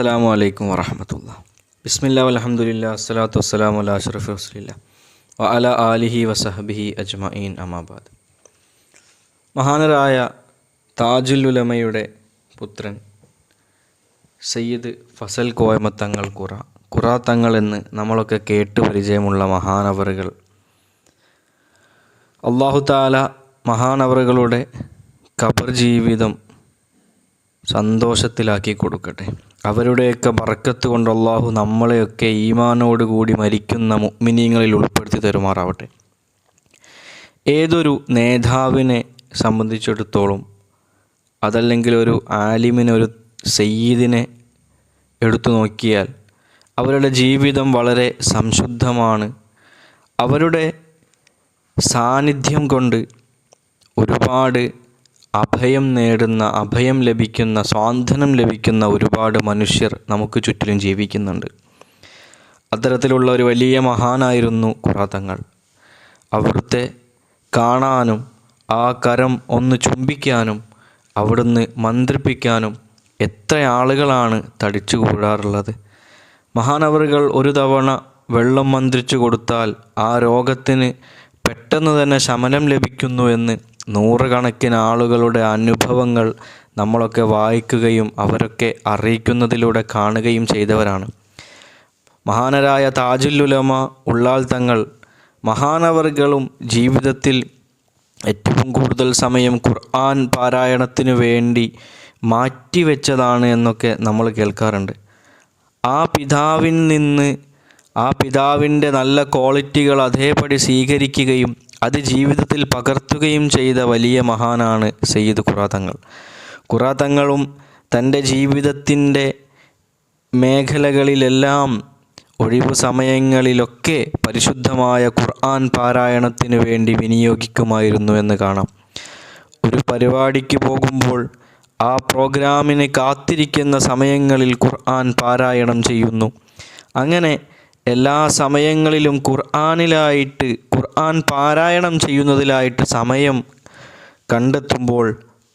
അസ്സാം വലൈക്കും വറഹമത്തുള്ള. ബിസ്മില്ല അലഹമുല്ല അസ്സലാത്തു വസ്സലാം അല അഷറഫ് വസ്ലില്ല അല ആലിഹി വസഹബിഹി അജ്മഈൻ അമാബാദ് മഹാനരായ താജുൽ ഉലമയുടെ പുത്രൻ സയ്യിദ് ഫസൽ കോയമത്തങ്ങൾ ഖുറ. ഖുറ തങ്ങൾ എന്ന് നമ്മളൊക്കെ കേട്ട് പരിചയമുള്ള മഹാനവറുകൾ. അള്ളാഹു താല മഹാനവറുകളുടെ ഖബർ ജീവിതം സന്തോഷത്തിലാക്കി കൊടുക്കട്ടെ. അവരുടെയൊക്കെ ബറക്കത്ത് കൊണ്ട് അള്ളാഹു നമ്മളെയൊക്കെ ഈമാനോട് കൂടി മരിക്കുന്ന മുഅ്മിനീങ്ങളിൽ ഉൾപ്പെടുത്തി തരുമാറാവട്ടെ. ഏതൊരു നേതാവിനെ സംബന്ധിച്ചിടത്തോളം അതല്ലെങ്കിൽ ഒരു ആലിമിനെ ഒരു സയ്യിദിനെ എടുത്തു നോക്കിയാൽ അവരുടെ ജീവിതം വളരെ സംശുദ്ധമാണ്. അവരുടെ സാന്നിധ്യം കൊണ്ട് ഒരുപാട് അഭയം നേടുന്ന അഭയം ലഭിക്കുന്ന സ്വാന്തനം ലഭിക്കുന്ന ഒരുപാട് മനുഷ്യർ നമുക്ക് ചുറ്റിലും ജീവിക്കുന്നുണ്ട്. അത്തരത്തിലുള്ള ഒരു വലിയ മഹാനായിരുന്നു കുറാതങ്ങൾ അവിടുത്തെ കാണാനും ആ കരം ഒന്ന് ചുംബിക്കാനും അവിടുന്ന് മന്ത്രിപ്പിക്കാനും എത്ര ആളുകളാണ് തടിച്ചു കൂടാറുള്ളത്. മഹാനവറുകൾ ഒരു തവണ വെള്ളം മന്ത്രിച്ചു കൊടുത്താൽ ആ രോഗത്തിന് പെട്ടെന്ന് തന്നെ ശമനം ലഭിക്കുന്നു എന്ന് നൂറുകണക്കിന് ആളുകളുടെ അനുഭവങ്ങൾ നമ്മളൊക്കെ വായിക്കുകയും അവരൊക്കെ അറിയിക്കുന്നതിലൂടെ കാണുകയും ചെയ്തവരാണ്. മഹാനരായ താജുല്ലുലമ ഉള്ളാൽ തങ്ങൾ മഹാനവറുകളും ജീവിതത്തിൽ ഏറ്റവും കൂടുതൽ സമയം ഖുർആൻ പാരായണത്തിനു വേണ്ടി മാറ്റിവെച്ചതാണ് എന്നൊക്കെ നമ്മൾ കേൾക്കാറുണ്ട്. ആ പിതാവിൽ നിന്ന് ആ പിതാവിന്റെ നല്ല ക്വാളിറ്റികൾ അതേപടി സ്വീകരിക്കുകയും അത് ജീവിതത്തിൽ പകർത്തുകയും ചെയ്ത വലിയ മഹാനാണ് സയ്യിദ് ഖുറാതങ്ങൾ. ഖുറാതങ്ങളും തന്റെ ജീവിതത്തിന്റെ മേഖലകളിലെല്ലാം ഒഴിവു സമയങ്ങളിലൊക്കെ പരിശുദ്ധമായ ഖുർആൻ പാരായണത്തിനു വേണ്ടി വിനിയോഗിക്കുമായിരുന്നു എന്ന് കാണാം. ഒരു പരിപാടിക്ക് പോകുമ്പോൾ ആ പ്രോഗ്രാമിന് കാത്തിരിക്കുന്ന സമയങ്ങളിൽ ഖുർആൻ പാരായണം ചെയ്യുന്നു. അങ്ങനെ എല്ലാ സമയങ്ങളിലും ഖുർആാനിലായിട്ട് ഖുർആൻ പാരായണം ചെയ്യുന്നതിലായിട്ട് സമയം കണ്ടെത്തുമ്പോൾ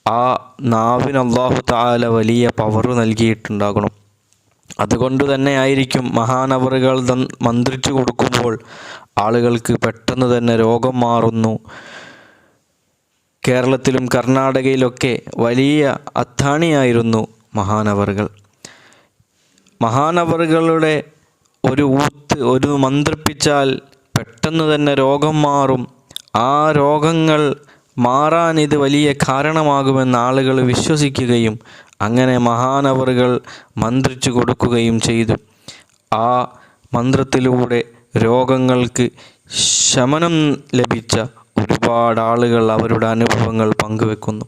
ആ നാവിന് അള്ളാഹു താല വലിയ പവർ നൽകിയിട്ടുണ്ടാകണം. അതുകൊണ്ട് തന്നെ ആയിരിക്കും മഹാനവറുകൾ മന്ത്രിച്ചു കൊടുക്കുമ്പോൾ ആളുകൾക്ക് പെട്ടെന്ന് തന്നെ രോഗം മാറുന്നു. കേരളത്തിലും കർണാടകയിലൊക്കെ വലിയ അത്താണിയായിരുന്നു മഹാനവറുകൾ. മഹാനവറുകളുടെ ഒരു ഊത്ത് ഒരു മന്ത്രിപ്പിച്ചാൽ പെട്ടെന്ന് തന്നെ രോഗം മാറും. ആ രോഗങ്ങൾ മാറാൻ ഇത് വലിയ കാരണമാകുമെന്ന് ആളുകൾ വിശ്വസിക്കുകയും അങ്ങനെ മഹാനവറുകൾ മന്ത്രിച്ചു കൊടുക്കുകയും ചെയ്തു. ആ മന്ത്രത്തിലൂടെ രോഗങ്ങൾക്ക് ശമനം ലഭിച്ച ഒരുപാട് ആളുകൾ അവരുടെ അനുഭവങ്ങൾ പങ്കുവെക്കുന്നു.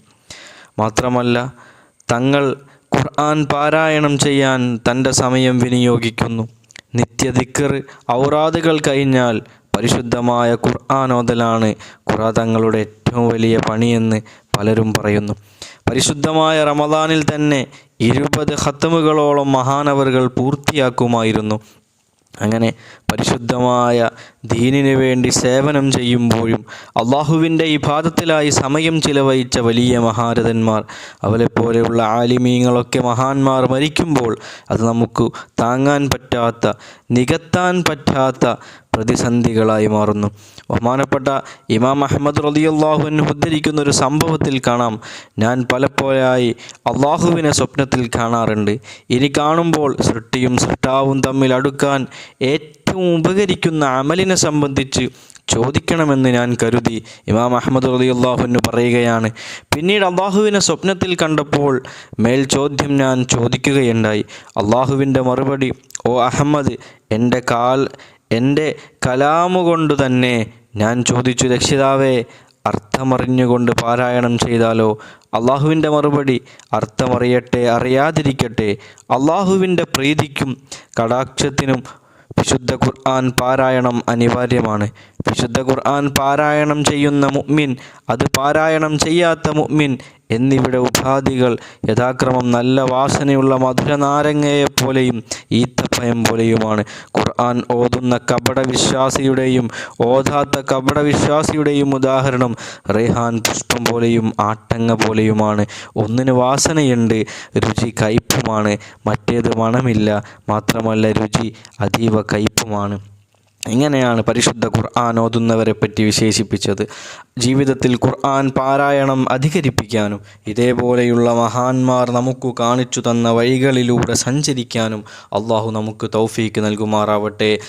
മാത്രമല്ല തങ്ങൾ ഖുർആൻ പാരായണം ചെയ്യാൻ തന്റെ സമയം വിനിയോഗിക്കുന്നു. നിത്യദിക്കർ ഔറാദുകൾ കഴിഞ്ഞാൽ പരിശുദ്ധമായ ഖുർആാനോദലാണ് ഖുറാ തങ്ങളുടെ ഏറ്റവും വലിയ പണിയെന്ന് പലരും പറയുന്നു. പരിശുദ്ധമായ റമദാനിൽ തന്നെ ഇരുപത് ഹത്തമുകളോളം മഹാനവറുകൾ പൂർത്തിയാക്കുമായിരുന്നു. അങ്ങനെ പരിശുദ്ധമായ ദീനിനു വേണ്ടി സേവനം ചെയ്യുമ്പോഴും അള്ളാഹുവിന്റെ ഇബാദത്തിലായി സമയം ചിലവഴിച്ച വലിയ മഹാരഥന്മാർ അവരെപ്പോലെയുള്ള ആലിമീങ്ങളൊക്കെ മഹാന്മാർ മരിക്കുമ്പോൾ അത് നമുക്ക് താങ്ങാൻ പറ്റാത്ത നികത്താൻ പറ്റാത്ത പ്രതിസന്ധികളായി മാറുന്നു. ബഹുമാനപ്പെട്ട ഇമാം അഹമ്മദ് റലിയല്ലാഹുവിന് ഉദ്ധരിക്കുന്ന ഒരു സംഭവത്തിൽ കാണാം. ഞാൻ പലപ്പോഴായി അള്ളാഹുവിനെ സ്വപ്നത്തിൽ കാണാറുണ്ട്. ഇനി കാണുമ്പോൾ സൃഷ്ടിയും സൃഷ്ടാവും തമ്മിൽ അടുക്കാൻ ഏറ്റവും ഉപകരിക്കുന്ന അമലിനെ സംബന്ധിച്ച് ചോദിക്കണമെന്ന് ഞാൻ കരുതി ഇമാം അഹമ്മദ് റലി അള്ളാഹുവിന് പറയുകയാണ്. പിന്നീട് അള്ളാഹുവിനെ സ്വപ്നത്തിൽ കണ്ടപ്പോൾ മേൽ ചോദ്യം ഞാൻ ചോദിക്കുകയുണ്ടായി. അള്ളാഹുവിന്റെ മറുപടി ഓ അഹമ്മദ് എന്റെ കാൽ എന്റെ കലാമുകൊണ്ട് തന്നെ ഞാൻ ചോദിച്ചു രക്ഷിതാവേ അർത്ഥമറിഞ്ഞുകൊണ്ട് പാരായണം ചെയ്താലോ? അള്ളാഹുവിന്റെ മറുപടി അർത്ഥമറിയട്ടെ അറിയാതിരിക്കട്ടെ. അള്ളാഹുവിന്റെ പ്രീതിക്കും കടാക്ഷത്തിനും വിശുദ്ധ ഖുർആൻ പാരായണം അനിവാര്യമാണ്. വിശുദ്ധ ഖുർആൻ പാരായണം ചെയ്യുന്ന മുഅ്മിൻ അത് പാരായണം ചെയ്യാത്ത മുഅ്മിൻ എന്നിവിടെ ഉപാധികൾ യഥാക്രമം നല്ല വാസനയുള്ള മധുരനാരങ്ങയെപ്പോലെയും ഈത്തപ്പയം പോലെയുമാണ്. ഖുർആൻ ഓതുന്ന കപടവിശ്വാസിയുടെയും ഓതാത്ത കപടവിശ്വാസിയുടെയും ഉദാഹരണം റെഹാൻ പുഷ്പം പോലെയും ആട്ടങ്ങ പോലെയുമാണ്. ഒന്നിന് വാസനയുണ്ട് രുചി കയ്പുമാണ്. മറ്റേത് മണമില്ല മാത്രമല്ല രുചി അതീവ കയ്പുമാണ്. ഇങ്ങനെയാണ് പരിശുദ്ധ ഖുർആൻ ഓതുന്നവരെ പറ്റി വിശേഷിപ്പിച്ചത്. ജീവിതത്തിൽ ഖുർആൻ പാരായണം അധികരിപ്പിക്കാനും ഇതേപോലെയുള്ള മഹാന്മാർ നമുക്ക് കാണിച്ചു തന്ന വഴികളിലൂടെ സഞ്ചരിക്കാനും അള്ളാഹു നമുക്ക് തൗഫീക്ക് നൽകുമാറാവട്ടെ.